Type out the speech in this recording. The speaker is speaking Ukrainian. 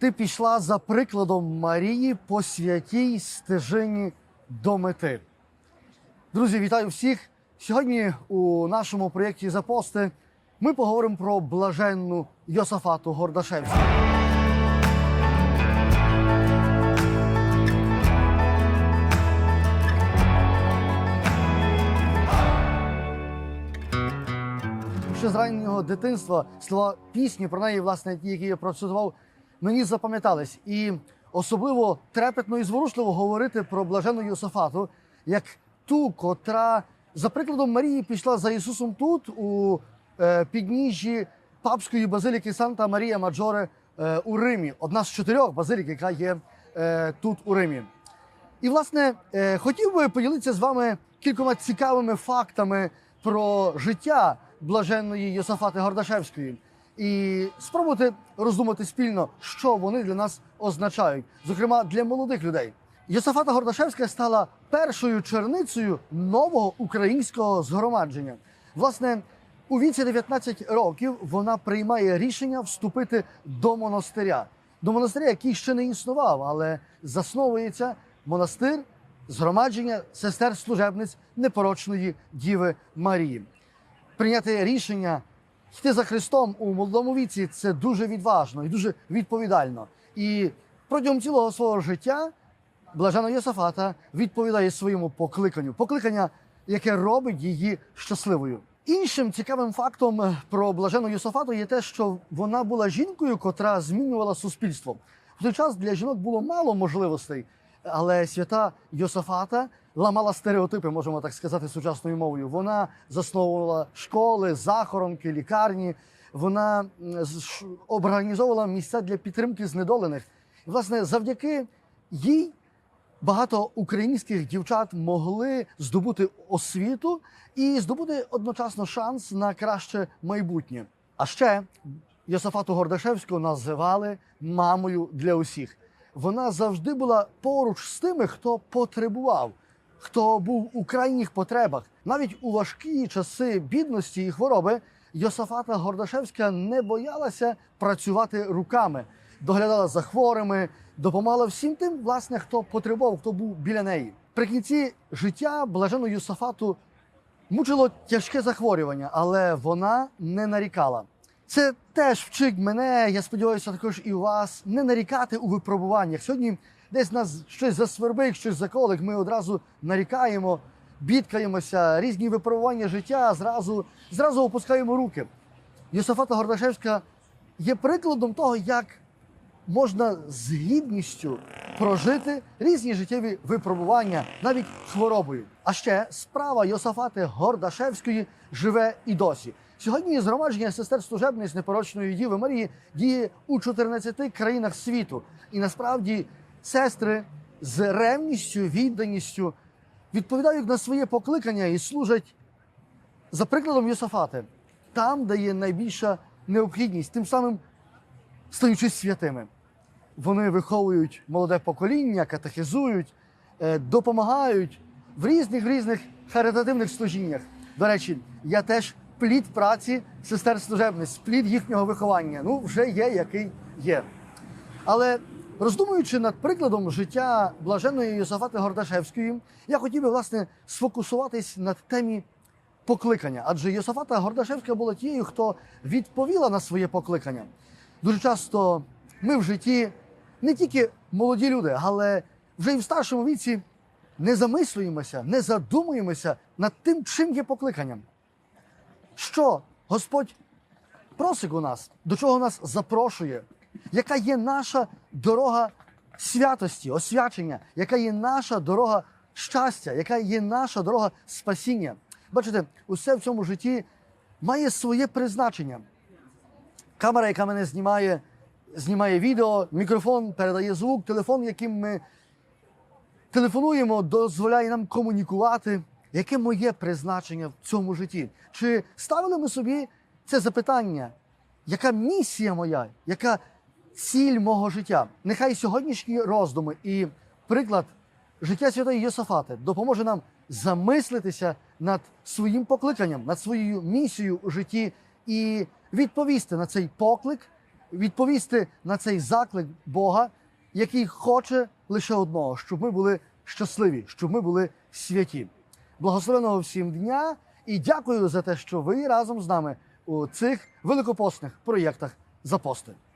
ти пішла за прикладом Марії по святій стежині до мети. Друзі, вітаю всіх! Сьогодні у нашому проєкті Запости ми поговоримо про блаженну Йосафату Гордашевську. Ще з раннього дитинства слова пісні про неї, власне, ті, які я процитував, мені запам'ятались. І особливо трепетно і зворушливо говорити про блажену Йосафату, як ту, котра, за прикладом Марії, пішла за Ісусом тут, у е, підніжжі папської базиліки Санта Марія Маджоре е, у Римі. Одна з чотирьох базилік, яка є е, тут у Римі. І, власне, е, хотів би поділитися з вами кількома цікавими фактами про життя блаженної Йосафати Гордашевської і спробувати роздумати спільно, що вони для нас означають, зокрема для молодих людей. Йосафата Гордашевська стала першою черницею нового українського згромадження. Власне, у віці 19 років вона приймає рішення вступити до монастиря, до монастиря, який ще не існував, але засновується монастир згромадження сестер служебниць непорочної Діви Марії. Прийняти рішення йти за Христом у молодому віці це дуже відважно і дуже відповідально. І протягом цілого свого життя Блажена Йосафата відповідає своєму покликанню, покликання, яке робить її щасливою. Іншим цікавим фактом е, про блажену Йосафату є те, що вона була жінкою, котра змінювала суспільство. В той час для жінок було мало можливостей, але свята Йосафата ламала стереотипи, можемо так сказати, сучасною мовою. Вона засновувала школи, захоронки, лікарні. Вона організовувала місця для підтримки знедолених. Власне, завдяки їй багато українських дівчат могли здобути освіту і здобути одночасно шанс на краще майбутнє. А ще Йосафату Гордашевську називали мамою для усіх. Вона завжди була поруч з тими, хто потребував, хто був у крайніх потребах. Навіть у важкі часи бідності і хвороби Йосафата Гордашевська не боялася працювати руками, доглядала за хворими, допомагала всім тим, власне, хто потребував, хто був біля неї. При кінці життя блажену Йосафату мучило тяжке захворювання, але вона не нарікала. Це теж вчить мене, я сподіваюся, також і вас, не нарікати у випробуваннях. Сьогодні десь нас щось засвербить, щось заколик, ми одразу нарікаємо, бідкаємося, різні випробування життя, зразу, зразу опускаємо руки. Йосафата Гордашевська є прикладом того, як можна з гідністю прожити різні життєві випробування, навіть хворобою. А ще справа Йосафати Гордашевської живе і досі. Сьогодні згромадження сестер служебниць непорочної Діви Марії діє у 14 країнах світу. І насправді сестри з ревністю, відданістю відповідають на своє покликання і служать за прикладом Йосафати, там, де є найбільша необхідність, тим самим стаючи святими. Вони виховують молоде покоління, катехизують, е, допомагають в різних різних харитативних служіннях. До речі, я теж плід праці сестер служебниць, плід їхнього виховання. Ну, вже є, який є. Але роздумуючи над прикладом життя блаженної Йосафати Гордашевської, я хотів би власне сфокусуватись над темі покликання. Адже Йосафата Гордашевська була тією, хто відповіла на своє покликання. Дуже часто ми в житті не тільки молоді люди, але вже і в старшому віці не замислюємося, не задумуємося над тим, чим є покликанням. Що Господь просить у нас, до чого нас запрошує, яка є наша дорога святості, освячення, яка є наша дорога щастя, яка є наша дорога спасіння. Бачите, усе в цьому житті має своє призначення. Камера, яка мене знімає, знімає відео, мікрофон передає звук, телефон, яким ми телефонуємо, дозволяє нам комунікувати. Яке моє призначення в цьому житті? Чи ставили ми собі це запитання? Яка місія моя? Яка ціль мого життя? Нехай сьогоднішні роздуми і приклад життя святої Йосафати допоможе нам замислитися над своїм покликанням, над своєю місією у житті і відповісти на цей поклик відповісти на цей заклик Бога, який хоче лише одного, щоб ми були щасливі, щоб ми були святі. Благословеного всім дня і дякую за те, що ви разом з нами у цих великопосних проєктах запости.